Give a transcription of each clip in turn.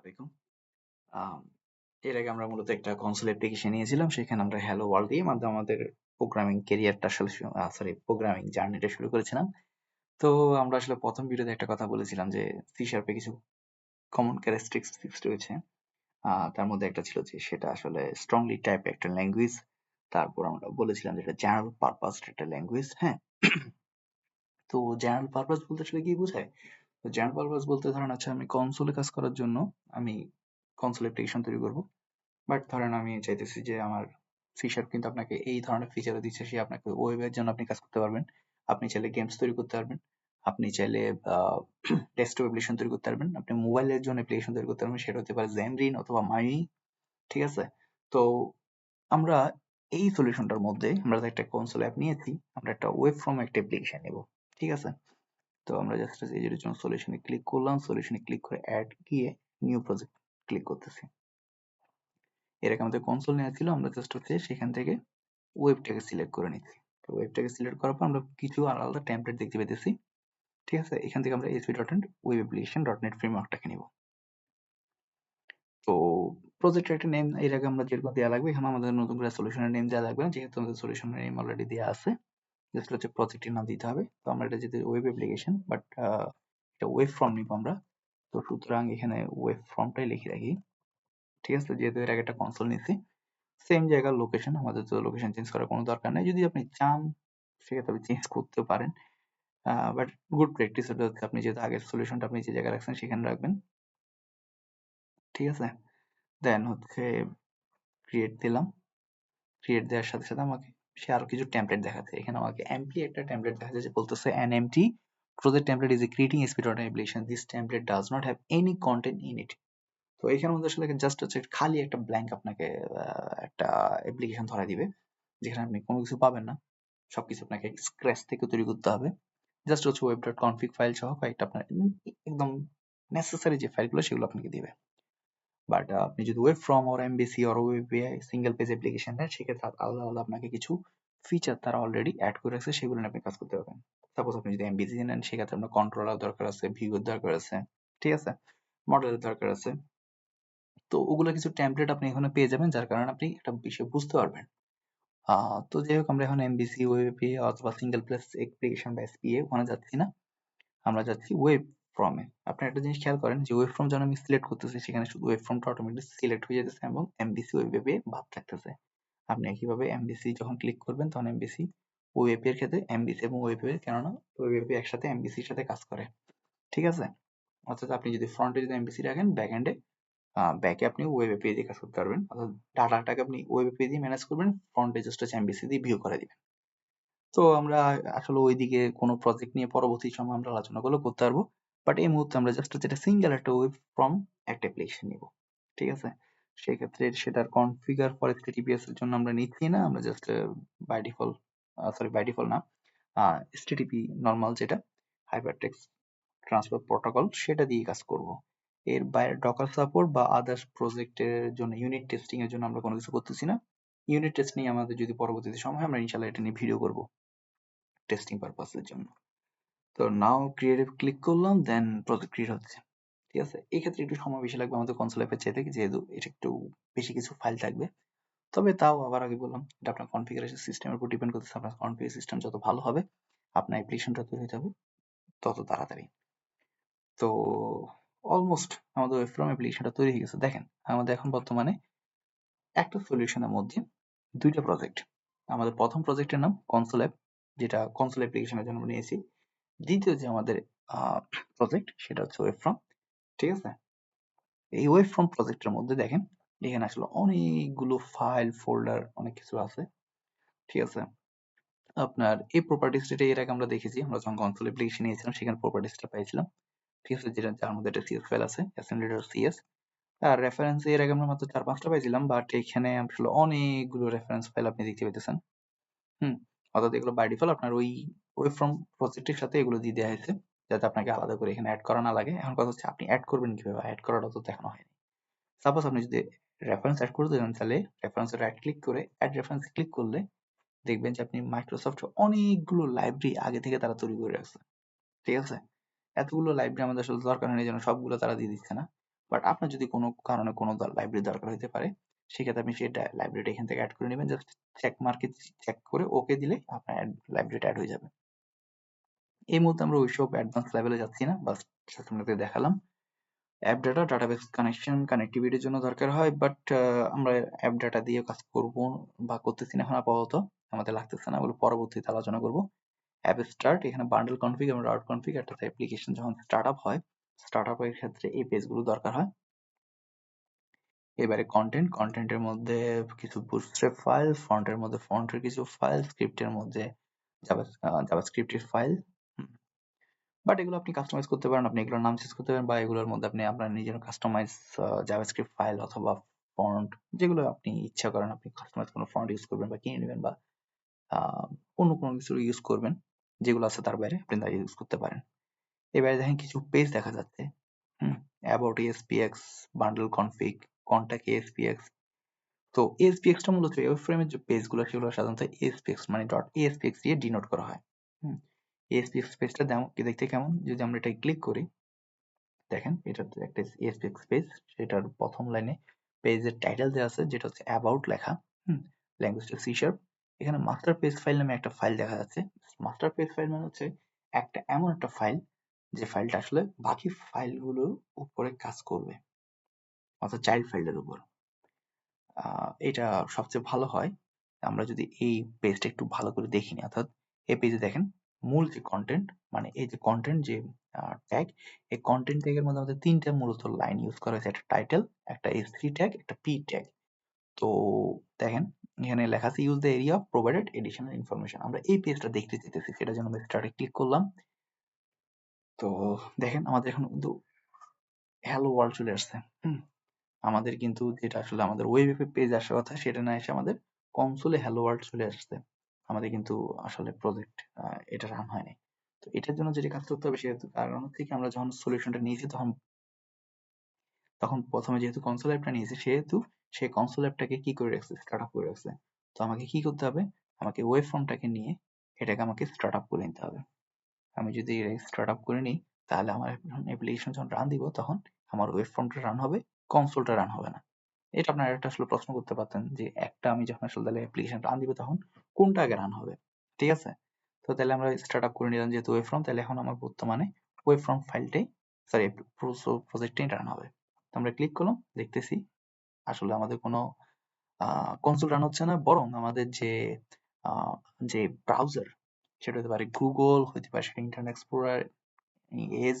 আলাইকুম এর আগে আমরা মূলত একটা কনসোল অ্যাপ্লিকেশন নিয়েছিলাম, সেখানে আমরা হ্যালো ওয়ার্ল্ড দিয়ে মাধ্যমে আমাদের প্রোগ্রামিং ক্যারিয়ারটা আসলে সরি প্রোগ্রামিং জার্নিটা শুরু করেছিলাম। তো আমরা আসলে প্রথম ভিডিওতে একটা কথা বলেছিলাম যে সি শার্পে কিছু কমন ক্যারেক্টারিস্টিক্স রয়েছে। তার মধ্যে একটা ছিল যে সেটা আসলে স্ট্রংলি টাইপ একটা ল্যাঙ্গুয়েজ তারপর আমরা বলেছিলাম যে এটা জেনারেল পারপাস একটা ল্যাঙ্গুয়েজ হ্যাঁ? তো জেনারেল পারপাস বলতে আসলে কি বোঝায়? তো পারপাস বলতে ধরেন আচ্ছা আমি কনসোলে কাজ করার জন্য আমি কনসোল অ্যাপ্লিকেশন তৈরি করব। বাট ধরেন আমি চাইতেছি যে আমার সি কিন্তু আপনাকে এই ধরনের ফিচারও দিচ্ছে, সে আপনাকে ওয়েবের জন্য আপনি কাজ করতে পারবেন। আপনি চাইলে গেমস তৈরি করতে পারবেন। আপনি চাইলে ডেস্কটপ অ্যাপ্লিকেশন তৈরি করতে পারবেন। আপনি মোবাইলের জন্য অ্যাপ্লিকেশন তৈরি করতে পারবেন। সেটা হতে পারে জ্যামরিন অথবা মাই ঠিক আছে? তো আমরা এই সলিউশনটার মধ্যে আমরা একটা কনসোল অ্যাপ নিয়েছি। আমরা একটা ওয়েব ফ্রম একটা অ্যাপ্লিকেশন নেব, ঠিক আছে? তো আমরা জাস্ট এই জন্য সলিউশনে ক্লিক করলাম সলিউশনে ক্লিক করে অ্যাড গিয়ে নিউ প্রজেক্ট ক্লিক করতেছি। এর আগে আমাদের কনসোল নেওয়া ছিল, আমরা জাস্ট হচ্ছে সেখান থেকে ওয়েবটাকে সিলেক্ট করে নিচ্ছি। তো ওয়েবটাকে সিলেক্ট করার পর আমরা কিছু আলাদা টেমপ্লেট দেখতে পেতেছি ঠিক আছে? এখান থেকে আমরা ASP dot web application dot net ফ্রেমওয়ার্কটাকে নিব। তো প্রজেক্টের একটা নেম এর আগে আমরা যেরকম দেওয়া লাগবে, এখানে আমাদের নতুন করে সলিউশনের নেম দেওয়া লাগবে না, যেহেতু আমাদের সলিউশনের নেম অলরেডি দেওয়া আছে। জাস্ট হচ্ছে প্রজেক্টের নাম দিতে হবে। তো আমরা এটা যেতে ওয়েব অ্যাপ্লিকেশন বাট এটা ওয়েব ফর্ম নিব আমরা। তো সুতরাং এখানে ওয়েব ফর্মটাই লিখে রাখি। ঠিক আছে? যেহেতু এর আগে একটা কনসোল নিছি সেম জায়গার লোকেশন আমাদের তো লোকেশন চেঞ্জ করার কোনো দরকার নেই। যদি আপনি চান, সেক্ষেত্রে আপনি চেঞ্জ করতে পারেন। বাট গুড প্র্যাকটিস ওটা হচ্ছে আপনি যেহেতু আগের সলিউশনটা আপনি যে জায়গায় রাখছেন, সেখানে রাখবেন। ঠিক আছে? দেন হচ্ছে ক্রিয়েট দিলাম। ক্রিয়েট দেওয়ার সাথে সাথে আমাকে সে আরও কিছু টেমপ্লেট দেখাচ্ছে এখানে আমাকে এমপি একটা টেমপ্লেট দেখাচ্ছে যে বলতেছে an empty project template is a creating ASP.NET application. This template does not have any content in it. তো এখানে মধ্যে আসলে জাস্ট হচ্ছে খালি একটা ব্ল্যাঙ্ক আপনাকে একটা অ্যাপ্লিকেশন ধরা দিবে, যেখানে আপনি কোনো কিছু পাবেন না সবকিছু আপনাকে স্ক্র্যাচ থেকে তৈরি করতে হবে জাস্ট হচ্ছে ওয়েব ডট কনফিগ ফাইল সহ কয়েকটা আপনার একদম নেসেসারি যে ফাইলগুলো সেগুলো আপনাকে দিবে বাট আপনি যদি web form or MVC or web single page application নেন সেক্ষেত্রে আলাদা আলাদা আপনাকে কিছু ফিচার তারা অলরেডি অ্যাড করে রাখছে, সেগুলো নিয়ে আপনি কাজ করতে পারবেন। সাপোজ আপনি যদি এমবিসি নেন, সেক্ষেত্রে আপনার কন্ট্রোলার দরকার আছে ভিউর দরকার আছে, ঠিক আছে? মডেলের দরকার আছে। তো ওগুলো কিছু টেমপ্লেট আপনি এখানে পেয়ে যাবেন, যার কারণে আপনি একটা বিষয় বুঝতে পারবেন। তো যাই হোক, আমরা এখন এমবিসি ওয়েব অথবা সিঙ্গেল প্লেস অ্যাপ্লিকেশন বা এসপিএ ওখানে যাচ্ছি না। আমরা যাচ্ছি ওয়েব ফর্মে আপনি একটা জিনিস খেয়াল করেন যে ওয়েব ফর্ম যখন আমি সিলেক্ট করতেছি, সেখানে শুধু ওয়েব ফর্মটা অটোমেটিক সিলেক্ট হয়ে যেতেছে এবং এমবিসি ওয়েব বাদ থাকতেছে। আপনি একইভাবে এমবিসি যখন ক্লিক করবেন, তখন এমবিসি ওয়েব এর ক্ষেত্রে এমবিসি এবং ওয়েব এর, কেননা ওয়েব এপে একসাথে এমবিসির সাথে কাজ করে। ঠিক আছে? অর্থাৎ আপনি যদি ফ্রন্টে যদি এমবিসি রাখেন ব্যাক এন্ডে ব্যাকে আপনি ওয়েব এপে দিয়ে কাজ করতে পারবেন। অর্থাৎ ডাটাটাকে আপনি ওয়েব এপে দিয়ে ম্যানেজ করবেন ফ্রন্টে জাস্ট হচ্ছে এমবিসি দিয়ে ভিউ করে দিবেন। তো আমরা আসলে ওইদিকে কোনো প্রজেক্ট নিয়ে পরবর্তী সময় আমরা আলোচনা করলে করতে পারব। বাট এই মুহূর্তে আমরা জাস্ট যেটা সিঙ্গেল একটা ওয়েব ফ্রম একটা অ্যাপ্লিকেশন নিব, ঠিক আছে? সেই ক্ষেত্রে সেটার কনফিগার ফর এইচটিটিপিএস এর জন্য আমরা নিচ্ছি না, আমরা just by default sorry by default না এইচটিটিপি নর্মাল যেটা হাইপারটেক্সট ট্রান্সফার প্রোটোকল সেটা দিয়ে কাজ করব। এর বাইরে ডকার সাপোর্ট বা আদার্স প্রজেক্টের জন্য ইউনিট টেস্টিং এর জন্য আমরা কোনো কিছু করতেছি না। ইউনিট টেস্ট নিয়ে আমাদের যদি পরবর্তীতে সময় আমরা ইনশাল্লাহ এটা নিয়ে ভিডিও করব টেস্টিং পারপাসের জন্য। তো নাও ক্রিয়েটিভ ক্লিক করলাম দেন প্রজেক্ট ক্রিয়েট হচ্ছে। ঠিক আছে? এই ক্ষেত্রে একটু সময় বেশি লাগবে আমাদের কনসোল অ্যাপের চাইতে, যেহেতু এটা একটু বেশি কিছু ফাইল থাকবে। তবে তাও আবার আগে বললাম, এটা আপনার কনফিগারেশন সিস্টেমের উপর ডিপেন্ড করতেছে, আপনার কনফিগার সিস্টেম যত ভালো হবে, আপনার অ্যাপ্লিকেশনটা তৈরি হতে হবে তত তাড়াতাড়ি। তো অলমোস্ট আমাদের ওয়েব ফ্রম অ্যাপ্লিকেশনটা তৈরি হয়ে গেছে। দেখেন, আমাদের এখন বর্তমানে একটা সলিউশনের মধ্যে দুইটা প্রজেক্ট আমাদের প্রথম প্রজেক্টের নাম কনসোল অ্যাপ যেটা কনসোল অ্যাপ্লিকেশনের জন্য নিয়েছি। দ্বিতীয় যে আমাদের প্রজেক্ট সেটা হচ্ছে ওয়েব ফ্রম ঠিক আছে? এই ওয়েব ফ্রম প্রজেক্টের মধ্যে দেখেন, এখানে আসলে অনেকগুলো ফাইল ফোল্ডার অনেক কিছু আছে, ঠিক আছে? আপনার এই প্রপার্টিসটা এর আগে আমরা দেখেছি, আমরা যখন কনসোল অ্যাপ্লিকেশন নিয়েছিলাম, সেখানে প্রপার্টিসটা পাইছিলাম, ঠিক আছে? যেটা, যার মধ্যে একটা সিএস ফাইল আছে অ্যাসেম্বলি সিএস আর রেফারেন্স এর আগে আমরা মাত্র চার, পাঁচটা পাইছিলাম বাট এখানে আসলে অনেকগুলো রেফারেন্স ফাইল আপনি দেখতে পেতেছেন হুম? অর্থাৎ এগুলো বাই ডিফল্ট আপনার ওই ওয়েব ফ্রম প্রজেক্টের সাথে এগুলো দিয়ে দেওয়া হয়েছে, যাতে আপনাকে আলাদা করে এখানে অ্যাড করা না লাগে। এখন কথা হচ্ছে আপনি অ্যাড করবেন কীভাবে? অ্যাড করাটা তো দেখানো হয়নি। সাপোজ আপনি যদি রেফারেন্স অ্যাড করতে চান তাহলে রেফারেন্সে রাইট ক্লিক করে অ্যাড রেফারেন্স ক্লিক করলে দেখবেন যে আপনি মাইক্রোসফট অনেকগুলো লাইব্রেরি আগে থেকে তারা তৈরি করে রাখছে। ঠিক আছে? এতগুলো লাইব্রেরি আমাদের আসলে দরকার হয়নি যেন সবগুলো তারা দিয়ে দিচ্ছে না। বাট আপনার যদি কোনো কারণে কোনো লাইব্রেরি দরকার হতে পারে, সেক্ষেত্রে আপনি সেই লাইব্রেরিটা এখান থেকে অ্যাড করে নেবেন। জাস্ট চেক মার্কে চেক করে ওকে দিলে আপনার লাইব্রেরিটা অ্যাড হয়ে যাবে। এই মুহূর্তে আমরা ওইসব অ্যাডভান্স লেভেলে যাচ্ছি না বাস আপনাদের দেখালাম। অ্যাপ ডাটা ডাটাবেস কানেকশন কানেক্টিভিটির জন্য দরকার হয় বাট আমরা অ্যাপ ডাটা দিয়ে কাজ করব বা করতেছি না এখন আপাতত, আমাদের লাগতেছে না বলে পরবর্তীতে আলোচনা করব। অ্যাপ স্টার্ট এখানে বান্ডেল কনফিগ এবং রাউট কনফিগ একটা অ্যাপ্লিকেশন যখন স্টার্ট আপ হয় স্টার্ট আপের ক্ষেত্রে এই পেজগুলো দরকার হয়। এবারে কন্টেন্ট কন্টেন্টের মধ্যে কিছু বুটস্ট্র্যাপ ফাইল ফন্টের মধ্যে ফন্টের কিছু ফাইল স্ক্রিপ্টের মধ্যে জাভা স্ক্রিপ্টের ফাইল বাট এগুলো আপনি কাস্টমাইজ করতে পারেন, আপনি এগুলোর নাম চেঞ্জ করতে পারেন বা এগুলোর মধ্যে আপনি আপনার নিজের কাস্টমাইজ জাভাস্ক্রিপ্ট ফাইল অথবা ফন্ট যেগুলো আপনি ইচ্ছা করেন আপনি কাস্টমাইজ কোনো ফন্ট ইউজ করবেন বা কিনে নেবেন বা অন্য কোনো কিছু ইউজ করবেন, যেগুলো আছে তার বাইরে আপনি তা ইউজ করতে পারেন। এবারে দেখেন কিছু পেজ দেখা যাচ্ছে, হুম about ASPX bundle config contact ASPX তো এসপিএক্সটা মূলত ওয়েব ফ্রেমের যে পেজগুলো সেগুলো সাধারণত এসপিএক্স মানে ডট এসপিএক্স দিয়ে ডিনোট করা হয়, হুম। এসপিএক্স পেজটা দেখতে কেমন? যদি আমরা এটা ক্লিক করি, দেখেন, এটা একটা এসপিএক্স পেজ সেটার প্রথম লাইনে পেজের টাইটেল দেওয়া আছে, যেটা হচ্ছে অ্যাবাউট লেখা, হুম? ল্যাঙ্গুয়েজটা সি শার্প এখানে মাস্টার পেজ ফাইল নামে একটা ফাইল দেখা যাচ্ছে। মাস্টার পেজ ফাইল মানে হচ্ছে একটা এমন একটা ফাইল যে ফাইলটা আসলে বাকি ফাইলগুলোর উপরে কাজ করবে, অর্থাৎ চাইল্ড ফাইলের উপর। এটা সবচেয়ে ভালো হয়। আমরা যদি এই পেজটা একটু ভালো করে দেখি অর্থাৎ এই পেজে দেখেন মূল যে কন্টেন্ট মানে এই যে কন্টেন্ট যে ট্যাগ এই কন্টেন্ট ট্যাগের মধ্যে আমাদের তিনটা মূলত লাইন ইউজ করা হয়েছে। একটা টাইটেল একটা এস থ্রি ট্যাগ একটা পি ট্যাগ তো দেখেন, এখানে লেখা আছে use the area provided additional information আমরা এই পেজটা দেখতে চাইতেছি, সেটার জন্য আমরা স্টার্টে ক্লিক করলাম। তো দেখেন, আমাদের এখন কিন্তু হ্যালো ওয়ার্ল্ড চলে আসছে। আমাদের কিন্তু যেটা আসলে আমাদের ওয়েবে পেজ আসার কথা, সেটা না এসে আমাদের কনসোলে হ্যালো ওয়ার্ল্ড চলে আসছে। আমাদের কিন্তু আসলে প্রজেক্ট এটা রান হয়নি। তো এটার জন্য যেটা কাজ করতে হবে সেহেতু কারণ হচ্ছে কি আমরা যখন সলিউশনটা নিয়েছি তখন তখন প্রথমে যেহেতু কনসোল অ্যাপটা নিয়েছি, সেহেতু সেই কনসোল অ্যাপটাকে কি করে রাখছে? স্টার্ট আপ করে রাখছে। তো আমাকে কি করতে হবে? আমাকে ওয়েব ফর্মটাকে নিয়ে এটাকে আমাকে স্টার্ট আপ করে নিতে হবে। আমি যদি স্টার্ট আপ করে নিই, তাহলে আমার অ্যাপ্লিকেশন যখন রান দিব, তখন আমার ওয়েব ফর্মটা রান হবে কনসোলটা রান হবে না। এটা আপনারা একটা আসলে প্রশ্ন করতে পারতেন যে একটা আমি যখন আসলে তাহলে অ্যাপ্লিকেশন রান দিব তখন কোনটা আগে রান হবে, ঠিক আছে? তো তাহলে আমরা স্টার্ট আপ করে নিলাম যেহেতু ওয়েব ফর্ম তাহলে এখন আমার বর্তমানে ওয়েব ফর্ম ফাইলটাই সরি প্রজেক্টটাই রান হবে। তো আমরা ক্লিক করলাম, দেখতেছি আসলে আমাদের কোনো কনসোল রান হচ্ছে না, বরং আমাদের যে যে ব্রাউজার সেটা হতে পারে গুগল হতে পারে সেটা ইন্টারনেট এক্সপ্লোরার এজ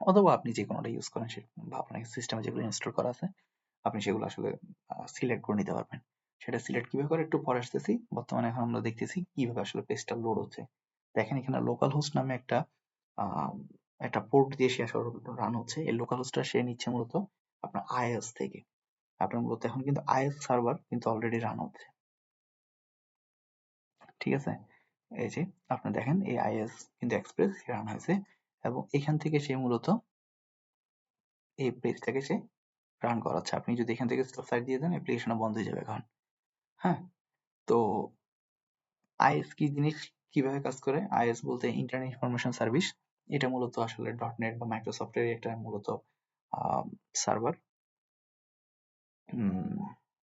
অথবা আপনি যে কোনোটা ইউজ করেন সে বা আপনার সিস্টেমে যেগুলো ইনস্টল করা আছে, আপনি সেগুলো আসলে সিলেক্ট করে নিতে পারবেন। সেটা সিলেক্ট কীভাবে করে? একটু পরে আসতেছি। বর্তমানে এখন আমরা দেখতেছি কীভাবে আসলে পেজটা লোড হচ্ছে। দেখেন এখানে লোকাল হোস্ট নামে একটা একটা পোর্ট দিয়ে সে আসলে রান হচ্ছে। এই লোকাল হোস্টটা সে নিচ্ছে মূলত আপনার আইএস থেকে। আপনার মূলত এখন কিন্তু আইএস সার্ভার কিন্তু অলরেডি রান হচ্ছে। ঠিক আছে? এই যে, আপনি দেখেন এই আইএস কিন্তু এক্সপ্রেস রান হয়েছে এবং এখান থেকে সে মূলত এই পেজটাকে সে রান করাচ্ছে। আপনি যদি এখান থেকে সাইড দিয়ে দেন অ্যাপ্লিকেশনটা বন্ধ হয়ে যাবে এখন। হ্যাঁ তো আইএস কি জিনিস কীভাবে কাজ করে? আইএস বলতে ইন্টারনেট ইনফরমেশন সার্ভিস এটা মূলত আসলে. ডট নেট বা মাইক্রোসফটের একটা মূলত সার্ভার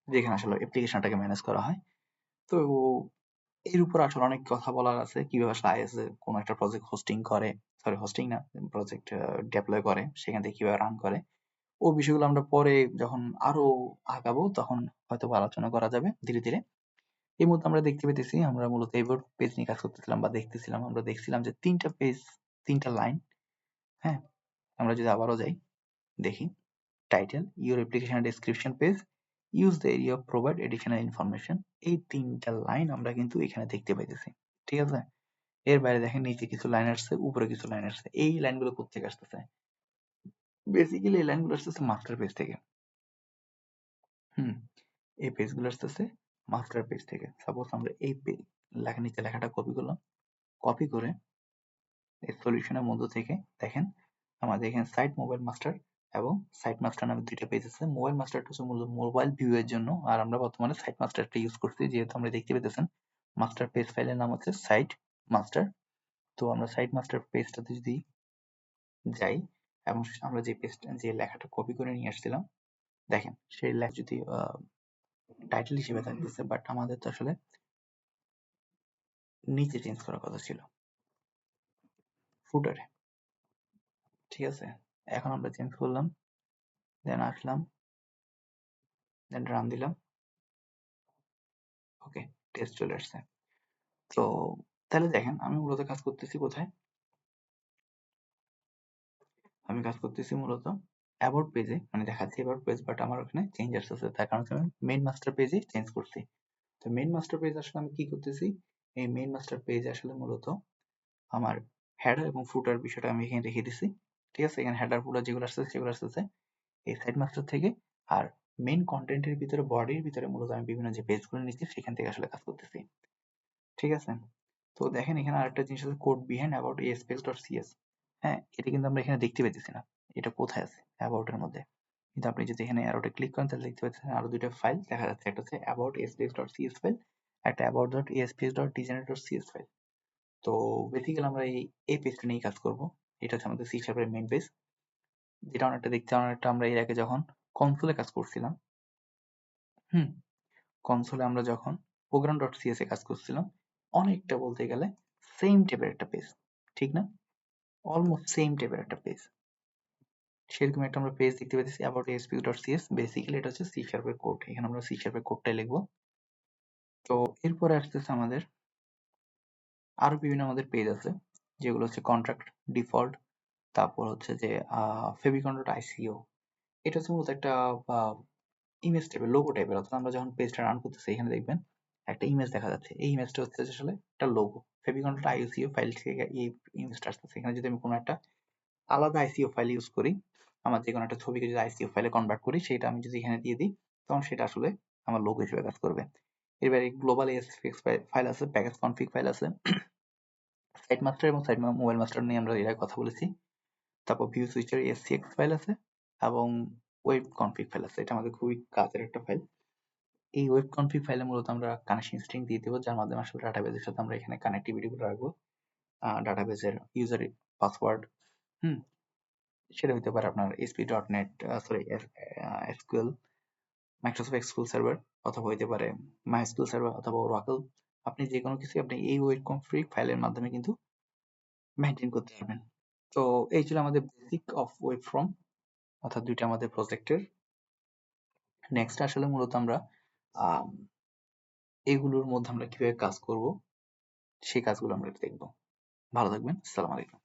যেখানে আসলে অ্যাপ্লিকেশনটাকে ম্যানেজ করা হয়। তো এর উপর আসলে অনেক কথা বলার আছে, কীভাবে আসলে আইএস কোন একটা প্রজেক্ট হোস্টিং করে সরি হোস্টিং না প্রজেক্ট ডেপ্লয় করে, সেখান থেকে কীভাবে রান করে। ও বিষয়গুলো আমরা পরে যখন আরও আগাবো তখন হয়তো আলোচনা করা যাবে ধীরে ধীরে। এই মুহূর্তে আমরা দেখতে পেতেছি, আমরা মূলত এবার পেজ নিয়ে কাজ করতেছিলাম বা দেখতেছিলাম, আমরা দেখছিলাম যে তিনটা পেজ তিনটা লাইন হ্যাঁ? আমরা যদি আবারও যাই, দেখি title your application description page use the area provide additional information এই তিনটা লাইন আমরা কিন্তু এখানে দেখতে পাইতেছি, ঠিক আছে? এর বাইরে দেখেন নিচে কিছু লাইন আসছে, উপরে কিছু লাইন আসছে, এই লাইনগুলো কোথেকে আসতেছে? বেসিক্যালি এই লাইনগুলো আসতেছে মাস্টার পেজ থেকে। হুম, এই পেজগুলো আসতেছে মাস্টার পেজ থেকে। সাপোজ আমরা এই লেখা, নিচে লেখাটা কপি করলাম। কপি করে এই সলিউশনের মধ্য থেকে দেখেন আমাদের এখানে সাইট মোবাইল মাস্টার এবং সাইট মাস্টার নামে দুইটা পেজ আছে। মোবাইল মাস্টারটা হচ্ছে মোবাইল ভিউ এর জন্য। আর আমরা বর্তমানে সাইট মাস্টারটা ইউজ করছি, যেহেতু আমরা দেখতে পেতেছেন মাস্টার পেজ ফাইলের নাম হচ্ছে সাইট মাস্টার তো আমরা সাইট মাস্টার পেজটাতে যদি যাই এবং আমরা যে পেজ যে লেখাটা কপি করে নিয়ে আসছিলাম, দেখেন, সেই লেখা যদি টাইটেল হিসেবে থাকতেছে বাট আমাদের তো আসলে নিচে চেঞ্জ করার কথা ছিল। ফুটারে ঠিক আছে? এখন আমরা চেঞ্জ করলাম দেন আসলাম দেন রান দিলাম। ওকে টেস্ট চলে আসছে। তো, তাহলে দেখেন, আমি মূলত কাজ করতেছি কোথায়? আমি কাজ করতেছি মূলত অ্যাবাউট পেজে মানে দেখাচ্ছি অ্যাবাউট পেজ বাট আমার ওখানে চেঞ্জ আসতেছে। তার কারণ আমি মেইন মাস্টার পেজে চেঞ্জ করছি। তো মেইন মাস্টার পেজ আসলে আমি কি করতেছি? এই মেইন মাস্টার পেজ আসলে মূলত আমার হেডার এবং ফুটার বিষয়টা আমি এখানে রেখে দিছি। ঠিক আছে? এখানে হেডার ফুটার যেগুলো আসতেছে, সেগুলো আসতেছে এই সাইড মাস্টার থেকে। আর মেইন কন্টেন্টের ভিতরে বডির ভিতরে মূলত আমি বিভিন্ন যে পেজগুলো নিচ্ছি সেখান থেকে আসলে কাজ করতেছি। ঠিক আছে? তো দেখেন এখানে আরেকটা জিনিস আছে code behind about ASPX dot CS হ্যাঁ এটা কিন্তু আমরা এখানে দেখতে পেতেছি না। এটা কোথায় আছে? অ্যাবাউট এর মধ্যে। কিন্তু আপনি যদি এখানে অ্যারোটা ক্লিক করেন, তাহলে দেখতে পাচ্ছেন আরও দুটো ফাইল দেখা যাচ্ছে। একটা হচ্ছে about ASPX dot CS file একটা about dot ASPX dot designer dot CS file তো বেসিক্যালি আমরা এই এই পেজটা নিয়ে কাজ করব। এটা হচ্ছে আমাদের সি শার্পের মেইন পেজ যেটা অনেকটা দেখতে, অনেকটা আমরা এর আগে যখন কনসোলে কাজ করছিলাম, হুম কনসোলে আমরা যখন প্রোগ্রাম ডট সিএস এ কাজ করছিলাম, অনেকটা বলতে গেলে সেম টাইপের একটা পেজ ঠিক না? অলমোস্ট সেম টাইপের একটা পেজ সেরকম একটা আমরা পেজ দেখতে পাচ্ছি about ASP dot CS basically এটা হচ্ছে সি শার্পের কোড এখানে আমরা সি শার্পের কোডটাই লিখব। তো এরপরে আসতেছে আমাদের আরও বিভিন্ন আমাদের পেজ আছে, যেগুলো হচ্ছে কন্ট্রাক্ট ডিফল্ট তারপর হচ্ছে যে ফেবিকন ডট আইসিও এটা হচ্ছে মূলত একটা ইমেজ টাইপের লোগো টাইপের অর্থাৎ আমরা যখন পেজটা রান করতেছি, এখানে দেখবেন একটা ইমেজ দেখা যাচ্ছে। এই ইমেজটা হচ্ছে আসলে একটা logo favicon dot ICO file থেকে এই ইমেজটা আসতেছে। এখানে যদি আমি কোনো একটা আলাদা আইসিও ফাইল ইউজ করি, আমার যে কোনো একটা ছবিকে যদি আইসিও ফাইলে কনভার্ট করি, সেটা আমি যদি এখানে দিয়ে দিই, তখন সেটা আসলে আমার লোগো হিসেবে কাজ করবে। এবারে গ্লোবাল এসএফএক্স ফাইল আছে প্যাকেজ কনফিগ ফাইল আছে। সাইট মাস্টার এবং সাইট মোবাইল মাস্টার নিয়ে আমরা এর কথা বলেছি। তারপর ভিউ সুইচের এসসিএক্স ফাইল আছে এবং ওয়েব কনফিগ ফাইল আছে। এটা আমাদের খুবই কাজের একটা ফাইল এই ওয়েব কনফিগ ফাইলে মূলত আমরা কানেকশন স্ট্রিং দিয়ে দেবো, যার মাধ্যমে আসলে ডাটাবেজের সাথে আমরা এখানে কানেক্টিভিটি করে রাখব। ডাটাবেজের ইউজার পাসওয়ার্ড হুম, সেটা হতে পারে আপনার ASP dot net sorry SQL Microsoft SQL server অথবা হইতে পারে মাইস্কুল সার্ভার অথবা ওরাকল আপনি যে কোনো কিছু আপনি এই ওয়েব কনফিগ ফাইলের মাধ্যমে কিন্তু মেনটেন করতে পারবেন। তো এই ছিল আমাদের বেসিক অফ ওয়েব ফ্রম অর্থাৎ দুইটা আমাদের প্রজেক্টের নেক্সট আসলে মূলত আমরা এগুলোর মধ্যে আমরা কীভাবে কাজ করব সেই কাজগুলো আমরা দেখব। ভালো থাকবেন সালাম আলাইকুম।